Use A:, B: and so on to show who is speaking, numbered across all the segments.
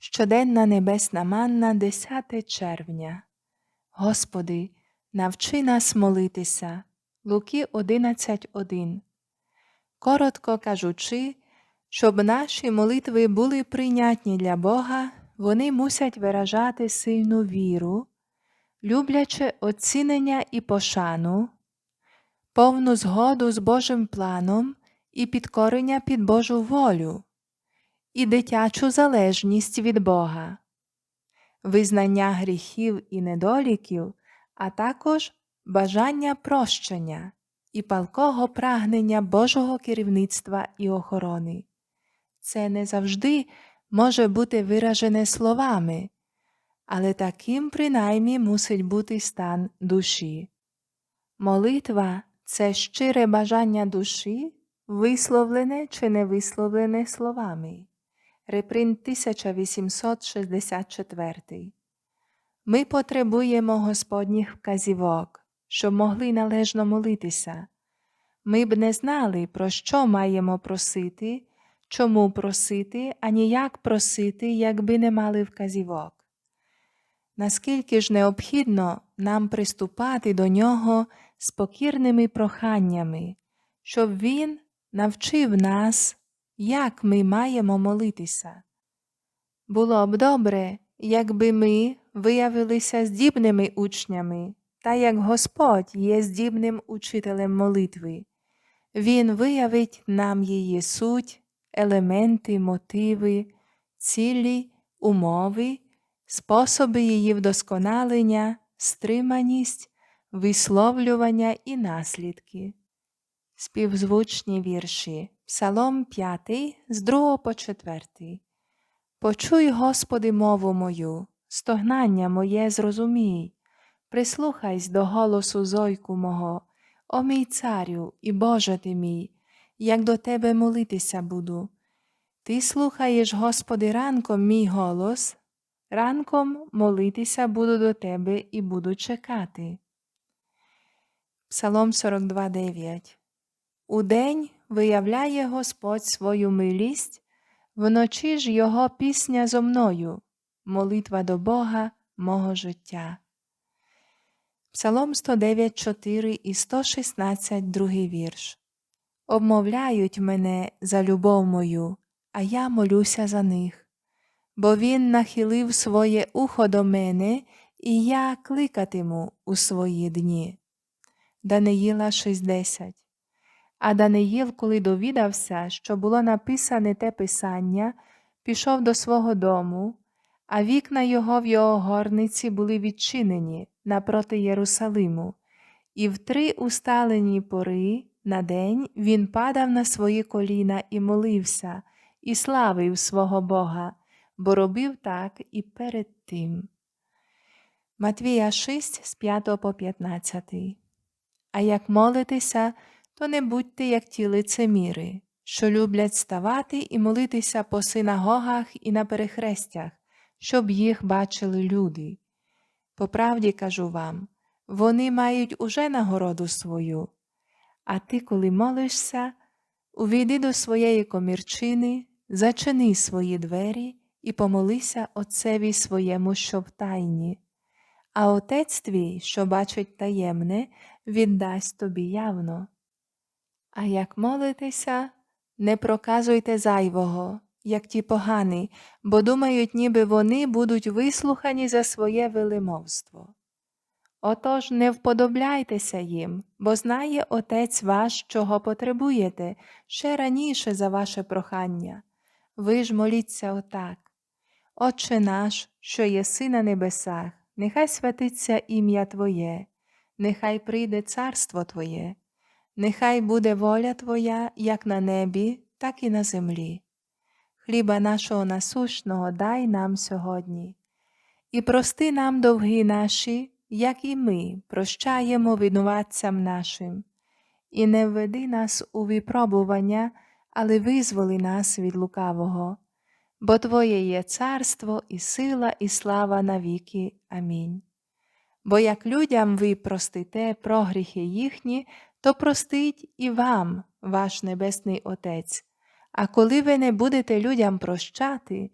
A: Щоденна небесна манна 10 червня. Господи, навчи нас молитися. Луки 11.1. Коротко кажучи, щоб наші молитви були прийнятні для Бога, вони мусять виражати сильну віру, любляче оцінення і пошану, повну згоду з Божим планом і підкорення під Божу волю і дитячу залежність від Бога, визнання гріхів і недоліків, а також бажання прощення і палкого прагнення Божого керівництва і охорони. Це не завжди може бути виражене словами, але таким принаймні мусить бути стан душі. Молитва це щире бажання душі, висловлене чи не висловлене словами. Репринт 1864. Ми потребуємо Господніх вказівок, щоб могли належно молитися. Ми б не знали, про що маємо просити, чому просити, ані як просити, якби не мали вказівок. Наскільки ж необхідно нам приступати до нього з покірними проханнями, щоб Він навчив нас як ми маємо молитися. Було б добре, якби ми виявилися здібними учнями, та як Господь є здібним учителем молитви. Він виявить нам її суть, елементи, мотиви, цілі, умови, способи її вдосконалення, стриманість, висловлювання і наслідки. Співзвучні вірші Псалом 5 з 2 по 4. Почуй, Господи, мову мою, стогнання моє зрозумій, прислухайсь до голосу зойку мого, о мій царю і Боже ти мій, як до Тебе молитися буду. Ти слухаєш, Господи, ранком мій голос, ранком молитися буду до Тебе і буду чекати. Псалом 42, 9 Удень виявляє Господь свою милість, вночі ж Його пісня зо мною, молитва до Бога мого життя. Псалом 109, 4 і 116, другий вірш. Обмовляють мене за любов мою, а я молюся за них. Бо він нахилив своє ухо до мене, і я кликатиму у свої дні. Даниїла 60 а Даниїл, коли довідався, що було написане те писання, пішов до свого дому, а вікна його в його горниці були відчинені напроти Єрусалиму, і в три усталені пори на день він падав на свої коліна і молився, і славив свого Бога, бо робив так і перед тим. Матвія 6 з 5 по 15. А як молитися, то не будьте, як ті лицеміри, що люблять ставати і молитися по синагогах і на перехрестях, щоб їх бачили люди. По правді кажу вам, вони мають уже нагороду свою. А ти, коли молишся, увійди до своєї комірчини, зачини свої двері і помолися Отцеві своєму, що в тайні. А Отець твій, що бачить таємне, віддасть тобі явно. А як молитеся, не проказуйте зайвого, як ті погані, бо думають, ніби вони будуть вислухані за своє велимовство. Отож не вподобляйтеся їм, бо знає Отець ваш, чого потребуєте, ще раніше за ваше прохання. Ви ж моліться отак. Отче наш, що єси на небесах, нехай святиться ім'я Твоє, нехай прийде царство Твоє. Нехай буде воля Твоя як на небі, так і на землі. Хліба нашого насущного дай нам сьогодні, і прости нам довги наші, як і ми прощаємо винуватцям нашим, і не введи нас у випробування, але визволи нас від лукавого, бо Твоє є царство, і сила, і слава навіки. Амінь. Бо як людям ви простите прогріхи їхні, то простить і вам, ваш Небесний Отець. А коли ви не будете людям прощати,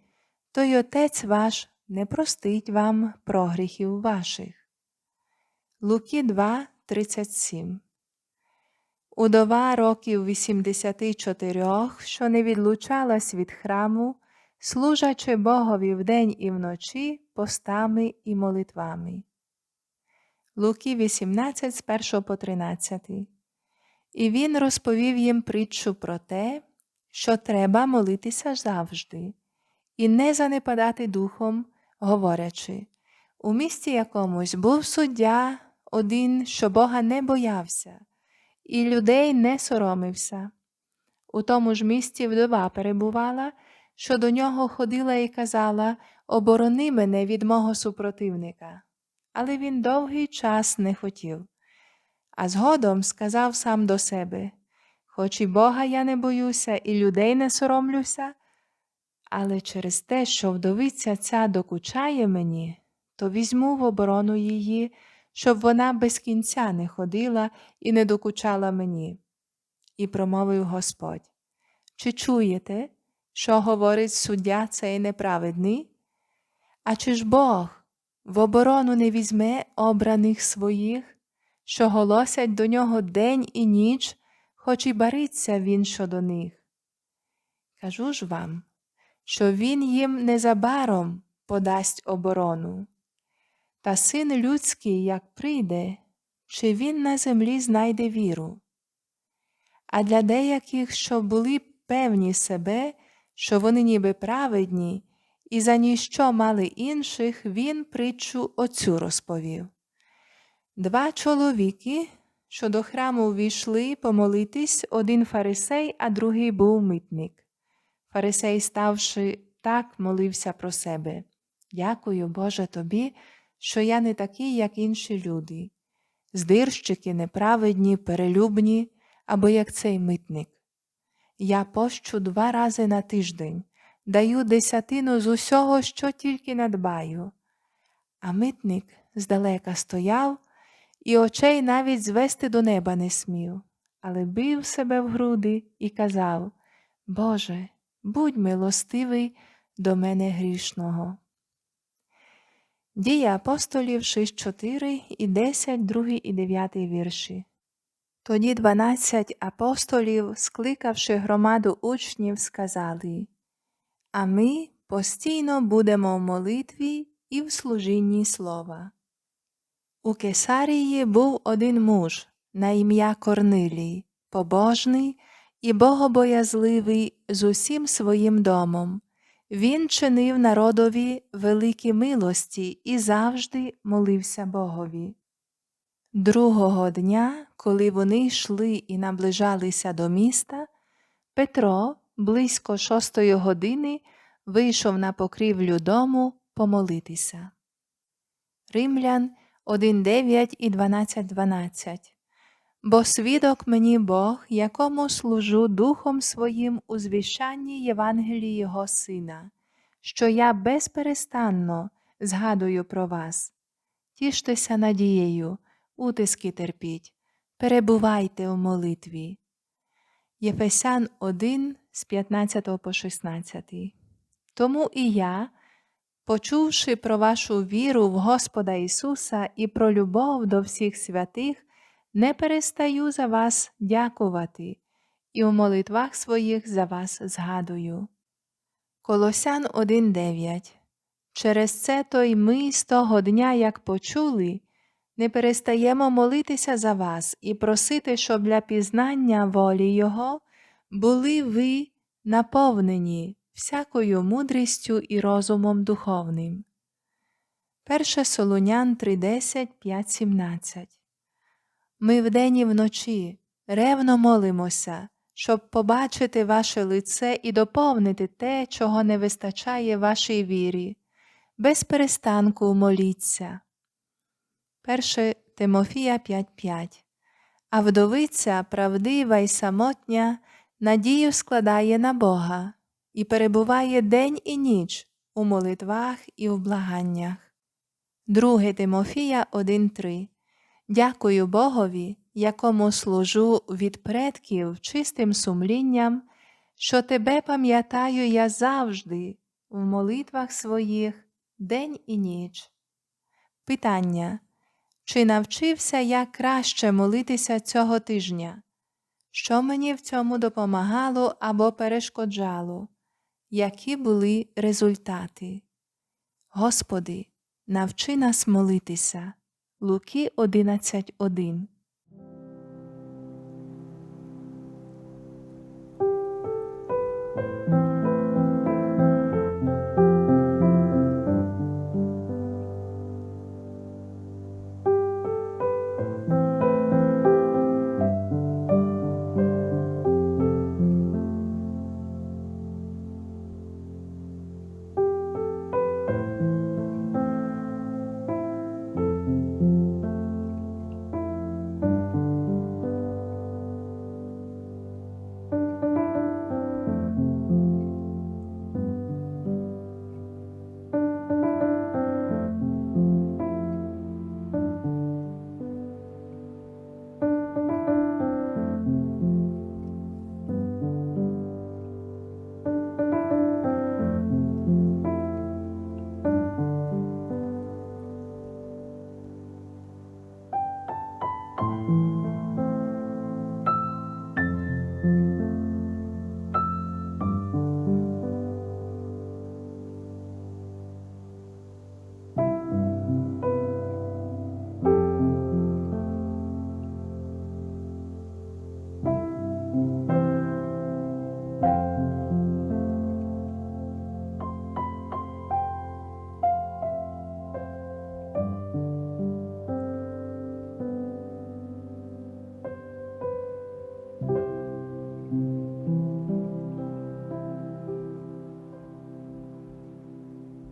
A: то й Отець ваш не простить вам прогріхів ваших. Луки 2, 37 Удова років 84, що не відлучалась від храму, служачи Богові вдень і вночі постами і молитвами. Луки 18 з 1 по 13. І він розповів їм притчу про те, що треба молитися завжди, і не занепадати духом, говорячи, у місті якомусь був суддя один, що Бога не боявся, і людей не соромився. У тому ж місті вдова перебувала, що до нього ходила і казала Оборони мене від мого супротивника. Але він довгий час не хотів. А згодом сказав сам до себе Хоч і Бога я не боюся, і людей не соромлюся, але через те, що вдовиця ця докучає мені, то візьму в оборону її, щоб вона без кінця не ходила і не докучала мені. І промовив Господь Чи чуєте, що говорить суддя цей неправедний? А чи ж Бог в оборону не візьме обраних своїх, що голосять до нього день і ніч, хоч і бариться він щодо них? Кажу ж вам, що він їм незабаром подасть оборону. Та син людський, як прийде, чи він на землі знайде віру. А для деяких, що були певні себе, що вони ніби праведні, і за ніщо мали інших, він притчу оцю розповів. Два чоловіки, що до храму увійшли помолитись, один фарисей, а другий був митник. Фарисей, ставши так, молився про себе. Дякую, Боже, тобі, що я не такий, як інші люди, здирщики, неправедні, перелюбні, або як цей митник. Я пощу два рази на тиждень, даю десятину з усього, що тільки надбаю. А митник здалека стояв і очей навіть звести до неба не смів, але бив себе в груди і казав Боже, будь милостивий до мене грішного. Дія апостолів 6.4 і 10, 2 і 9 вірші. Тоді дванадцять апостолів, скликавши громаду учнів, сказали А ми постійно будемо в молитві і в служінні слова. У Кесарії був один муж на ім'я Корнилій, побожний і богобоязливий з усім своїм домом. Він чинив народові великі милості і завжди молився Богові. Другого дня, коли вони йшли і наближалися до міста, Петро близько шостої години вийшов на покрівлю дому помолитися. Римлян 1.9 і 12.12 Бо свідок мені Бог, якому служу Духом Своїм у звіщанні Євангелії Його Сина, що я безперестанно згадую про вас. Тіштеся надією, утиски терпіть, перебувайте у молитві. Єфесян 1 з 15 по 16. Тому і я, почувши про вашу віру в Господа Ісуса і про любов до всіх святих, не перестаю за вас дякувати і у молитвах своїх за вас згадую. Колосян 1.9 Через це то й ми з того дня, як почули, не перестаємо молитися за вас і просити, щоб для пізнання волі Його були ви наповнені всякою мудрістю і розумом духовним. 1 Солунян 3.10, 5.17 Ми вдень і вночі ревно молимося, щоб побачити ваше лице і доповнити те, чого не вистачає вашій вірі. Без перестанку моліться. 1 Тимофія 5.5 А вдовиця правдива й самотня надію складає на Бога і перебуває день і ніч у молитвах і в благаннях. 2 Тимофія 1.3 Дякую Богові, якому служу від предків чистим сумлінням, що тебе пам'ятаю я завжди в молитвах своїх день і ніч. Питання. Чи навчився я краще молитися цього тижня? Що мені в цьому допомагало або перешкоджало? Які були результати? Господи, навчи нас молитися. Луки 11.1